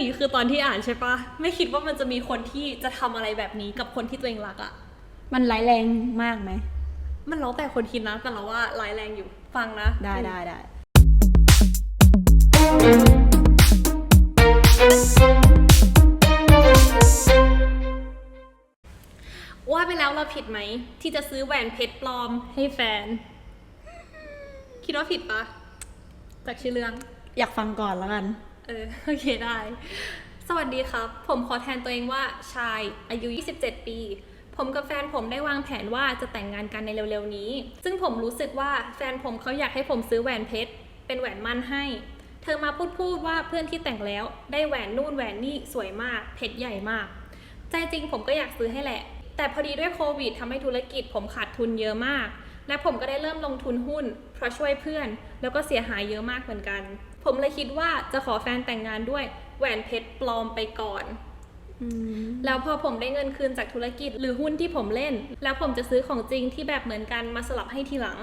นี้คือตอนที่อ่านใช่ปะไม่คิดว่ามันจะมีคนที่จะทำอะไรแบบนี้กับคนที่ตัวเองรักอะมันร้ายแรงมากไหม มันแล้วแต่คนคิดนะแต่เราว่าร้ายแรงอยู่ฟังนะได้ได้ได้ ว่าไปแล้วเราผิดไหม ที่จะซื้อแหวนเพชรปลอมให้แฟน คิดว่าผิดปะจากชื่อเรื่อง อยากฟังก่อนแล้วกัน เออโอเคได้ สวัสดีครับ ผมขอแทนตัวเองว่าชายอายุ 27 ปี ผมกับแฟนผมได้วางแผนว่าจะแต่งงานกันในเร็วๆนี้ ซึ่งผมรู้สึกว่าแฟนผมเขาอยากให้ผมซื้อแหวนเพชร เป็นแหวนมั่นให้ เธอมาพูดพูดว่าเพื่อนที่แต่งแล้ว ได้แหวนนู่นแหวนนี่สวยมาก เพชรใหญ่มาก ใจจริงผมก็อยากซื้อให้แหละ แต่พอดีด้วยโควิดทำให้ธุรกิจผมขาดทุนเยอะมาก และผมก็ได้เริ่มลงทุนหุ้น เพราะช่วยเพื่อน แล้วก็เสียหายเยอะมากเหมือนกัน ผมเลยคิดว่าจะขอแฟนแต่งงานด้วยแหวนเพชรปลอมไปก่อนอืมแล้วพอผมได้เงินคืนจากธุรกิจหรือหุ้นที่ผมเล่น แล้วผมจะซื้อของจริงที่แบบเหมือนกันมาสลับให้ทีหลัง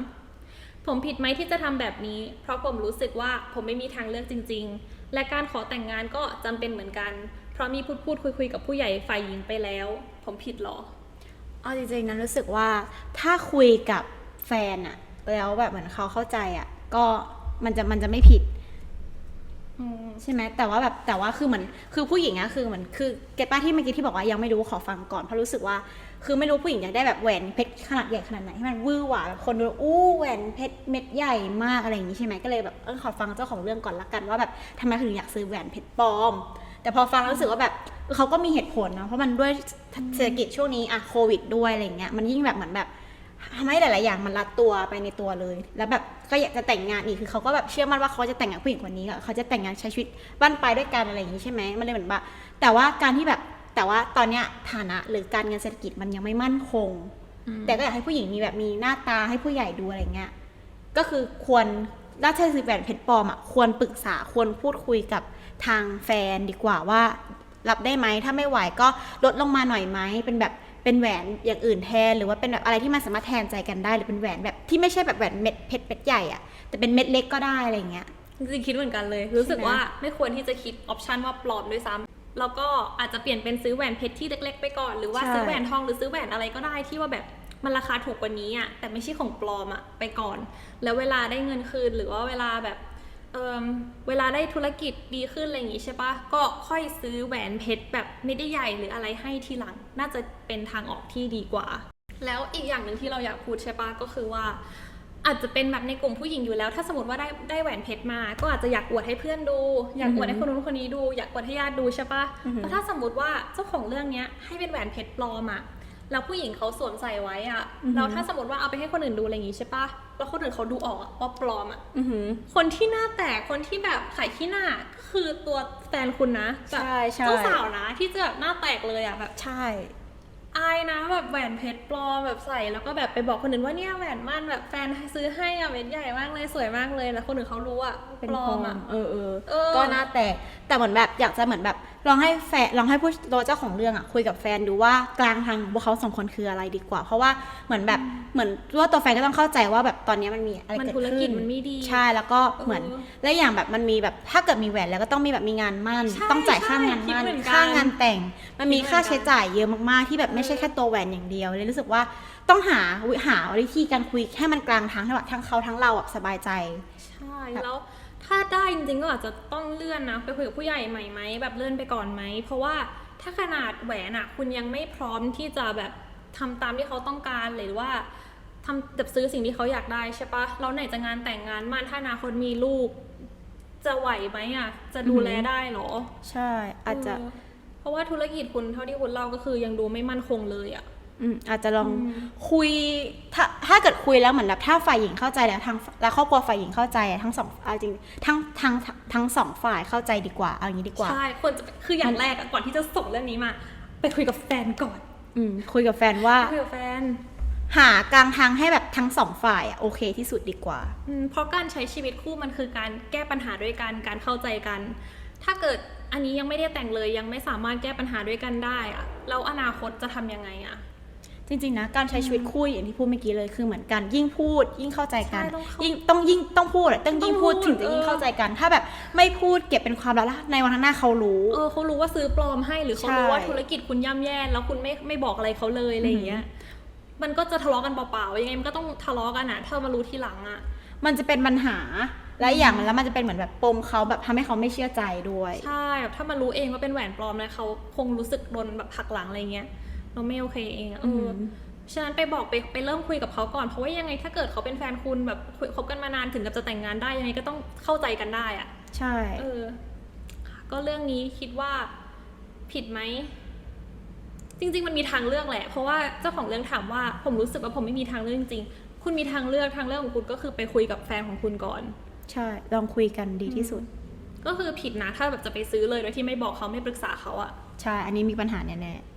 ผมผิดไหมที่จะทำแบบนี้ เพราะผมรู้สึกว่าผมไม่มีทางเลือกจริง ๆ และการขอแต่งงานก็จำเป็นเหมือนกัน เพราะมีพูดพูดคุยคุยๆกับผู้ใหญ่ฝ่ายหญิงไปแล้ว ผมผิดเหรอเอาจริงๆนั้นรู้สึกว่าถ้าคุยกับ แฟนอะแล้วแบบเหมือนเขาเข้าใจอะก็มันจะมันจะไม่ผิดอืมใช่ไหมแต่ว่าแบบแต่ว่าคือเหมือนคือผู้หญิงอะคือเหมือนคือเก็ตป้าที่เมื่อกี้ที่บอกว่ายังไม่รู้ขอฟังก่อนเพราะรู้สึกว่า คือไม่รู้ผู้หญิงอยากได้แบบแหวนเพชรขนาดใหญ่ขนาดไหนให้มันวื้อหวาแบบคนดูอู้แหวนเพชรเม็ดใหญ่มากอะไรอย่างนี้ใช่ไหมก็เลยแบบเออขอฟังเจ้าของเรื่องก่อนละกันว่าแบบทำไมถึงอยากซื้อแหวนเพชรปลอม แต่พอฟังแล้วรู้สึกว่าแบบเขาก็มีเหตุผลนะเพราะมันด้วยเศรษฐกิจช่วงนี้อะโควิดด้วยอะไรอย่างเงี้ยมันยิ่งแบบเหมือนแบบ ทำให้หลาย ๆ อย่างมันรัดตัวไปในตัวเลย แล้วแบบก็อยากจะแต่งงานอีกคือเขาก็แบบเชื่อมั่นว่าเขาจะแต่งงานผู้หญิงคนนี้อะเขาจะแต่งงานใช้ชีวิตบ้านปลายด้วยกันอะไรอย่างนี้ใช่ไหมมันเลยเหมือนว่าแต่ว่าการที่แบบแต่ว่าตอนเนี้ยฐานะหรือการเงินเศรษฐกิจมันยังไม่มั่นคง แต่ก็อยากให้ผู้หญิงมีแบบมีหน้าตาให้ผู้ใหญ่ดูอะไรเงี้ยก็คือควรราชสิบแหวนเพชรปลอมอะควรปรึกษาควรพูดคุยกับทางแฟนดีกว่าว่า รับได้ไหมถ้าไม่ไหวก็ลดลงมาหน่อยไหมเป็นแบบ เป็นแหวนอย่างอื่นแทนหรือว่าเป็นแบบอะไรที่มันสามารถแทนใจกันได้ หรือเป็นแหวนแบบที่ไม่ใช่แบบแหวนเม็ดเพชรเม็ดใหญ่อะแต่เป็นเม็ดเล็กก็ได้อะไรเงี้ยจริงๆคิดเหมือนกันเลย รู้สึกใช่ไหมว่าไม่ควรที่จะคิดออปชันว่าปลอมด้วยซ้ำแล้วก็อาจจะเปลี่ยนเป็นซื้อแหวนเพชรที่เล็ก ๆ ไปก่อนหรือว่าซื้อแหวนทองหรือซื้อแหวนอะไรก็ได้ที่ว่าแบบมันราคาถูกกว่านี้อะแต่ไม่ใช่ของปลอมอะไปก่อน แล้วเวลาได้เงินคืนหรือว่าเวลาแบบ เออเวลาได้ธุรกิจดีขึ้นอะไรอย่างงี้ใช่ปะก็ค่อยซื้อแหวนเพชรแบบไม่ได้ใหญ่หรืออะไรให้ทีหลัง น่าจะเป็นทางออกที่ดีกว่า แล้วอีกอย่างหนึ่งที่เราอยากพูดใช่ปะก็คือว่าอาจจะเป็นแบบในกลุ่มผู้หญิงอยู่แล้ว ถ้าสมมติว่าได้ได้แหวนเพชรมา ก็อาจจะอยากอวดให้เพื่อนดู อยากอวดให้คนนู้นคนนี้ดู อยากอวดให้ญาติดูใช่ปะอือฮึแต่ถ้าสมมติว่าเจ้าของเรื่องเนี้ยให้เป็นแหวนเพชรปลอมอะ แล้วผู้หญิงเขาสวมใส่ไว้อะแล้วถ้าสมมติว่าเอาไปให้คนอื่นดูอะไรอย่างงี้ใช่ปะแล้วคนอื่นเขาดูออกอะว่าปลอมอะอือหือคนที่หน้าแตกคนที่แบบขายขี้หน้าก็คือตัวแฟนคุณนะแบบใช่ใช่เจ้าสาวนะที่จะแบบหน้าแตกเลยอะแบบใช่อายนะแบบแหวนเพชรปลอมแบบใส่แล้วก็แบบไปบอกคนอื่นว่าเนี่ยแหวนมั่นแบบแฟนซื้อให้อะเม็ดใหญ่มากเลยสวยมากเลยแล้วคนอื่นเขารู้อะว่าเป็นปลอปลอมมอะเออเออเออก็น่าแตก แต่เหมือนแบบอยากจะเหมือนแบบลองให้แฟนลองให้ผู้ตัวเจ้าของเรื่องอะคุยกับแฟนดูว่ากลางทางของพวกเขาสองคนคืออะไรดีกว่า เพราะว่าเหมือนแบบเหมือนว่าตัวแฟนก็ต้องเข้าใจว่าแบบตอนนี้มันมีอะไรมันเกิดธุรขึ้นกิจมันไม่ดีใช่แล้วก็เหมือนเออและอย่างแบบมันมีแบบถ้าเกิดมีแหวนแล้วก็ต้องมีแบบมีงานมั่นใช่ต้องจ่ายค่างานใช่มั่นคิดเหมือนกันค่างานแต่ง มันมีคิดเหมือนค่าใช้กันจ่ายเยอะมากๆที่แบบไม่ใช่แค่ตัวแหวนอย่างเดียวเลยรู้สึกว่าต้องหาหาวิธีการคุยให้มันกลางทางให้แบบทั้งเขาทั้งเราแบบสบายใจใช่แล้ว ถ้าได้จริงๆก็อาจจะต้องเลื่อนนะไปคุยกับผู้ใหญ่ใหม่ไหมแบบเลื่อนไปก่อนไหม เพราะว่าถ้าขนาดแหวนอะคุณยังไม่พร้อมที่จะแบบทำตามที่เขาต้องการหรือว่าทำแบบซื้อสิ่งที่เขาอยากได้ใช่ปะแล้วไหนจะงานแต่งงานมันถ้าอนาคตมีลูก จะไหวไหมอะจะดูแลได้เหรอ ใช่อาจจะเออเพราะว่าธุรกิจคุณเท่าที่คุณเล่าก็คือยังดูไม่มั่นคงเลยอะ อืมอาจจะลองอืมคุยถ้าถ้าเกิดคุยแล้วเหมือนแบบถ้าฝ่ายหญิงเข้าใจแล้วทางแล้วครอบครัวฝ่ายหญิงเข้าใจอะทั้งสองเอาจริงทั้งทั้งทั้งสองฝ่ายเข้าใจดีกว่าเอาอย่างนี้ดีกว่าใช่ควรจะคืออย่างแรกอะก่อนที่จะส่งเรื่องนี้มา ไปคุยกับแฟนก่อน อืมคุยกับแฟนว่าคุยกับแฟนหากลางทางให้แบบทั้งสองฝ่ายอะโอเคที่สุดดีกว่าอืมเพราะการใช้ชีวิตคู่มันคือการแก้ปัญหาด้วยกันการเข้าใจกัน ถ้าเกิดอันนี้ยังไม่ได้แต่งเลยยังไม่สามารถแก้ปัญหาด้วยกันได้อะแล้วอนาคตจะทำยังไงอะ จริงๆนะการใช้ชีวิตคู่อย่างที่พูดเมื่อกี้เลยคือเหมือนกันยิ่งพูด ยิ่งเข้าใจกันใช่ต้องเข้ายิ่งต้องยิ่งต้องพูดอะต้องยิ่งพูดต้องพูดถึงจะยิ่งเออเข้าใจกัน ถ้าแบบไม่พูดเก็บเป็นความลับแล้วในวันข้างหน้าเขารู้เออเขารู้ว่าซื้อปลอมให้หรือเขารู้ใช่ว่าธุรกิจคุณย่ำแย่แล้วคุณไม่ไม่บอกอะไรเขาเลยอะไรอย่างเงี้ยมันก็จะทะเลาะกันเปล่าๆยังไงมันก็ต้องทะเลาะกันอะถ้ามารู้ทีหลังอะมันจะเป็นปัญหาและอย่างมันแล้วมันจะเป็นเหมือนแบบปมเขาแบบทำให้เขาไม่เชื่อใจด้วย ใช่แบบถ้ามันรู้เองว่าเป็นแหวนปลอมนะเขาคงรู้สึกโดนแบบหักหลังอะไรเงี้ย เราไม่โอเคเองอะเอออมฉะนั้นไปบอกไปไปเริ่มคุยกับเขาก่อน เพราะว่ายังไงถ้าเกิดเขาเป็นแฟนคุณแบบคุยคบกันมานานถึงกับจะแต่งงานได้ยังไงก็ต้องเข้าใจกันได้อะใช่ เออ ก็เรื่องนี้คิดว่าผิดไหม จริง ๆ มันมีทางเลือกแหละ เพราะว่าเจ้าของเรื่องถามว่าผมรู้สึกว่าผมไม่มีทางเลือกจริงๆคุณมีทางเลือกทางเลือกของคุณก็คือไปคุยกับแฟนของคุณก่อน ใช่ ลองคุยกันดีที่สุด ก็คือผิดนะถ้าแบบจะไปซื้อเลยโดยที่ไม่บอกเขาไม่ปรึกษาเขาอะใช่ อันนี้มีปัญหาแน่ๆ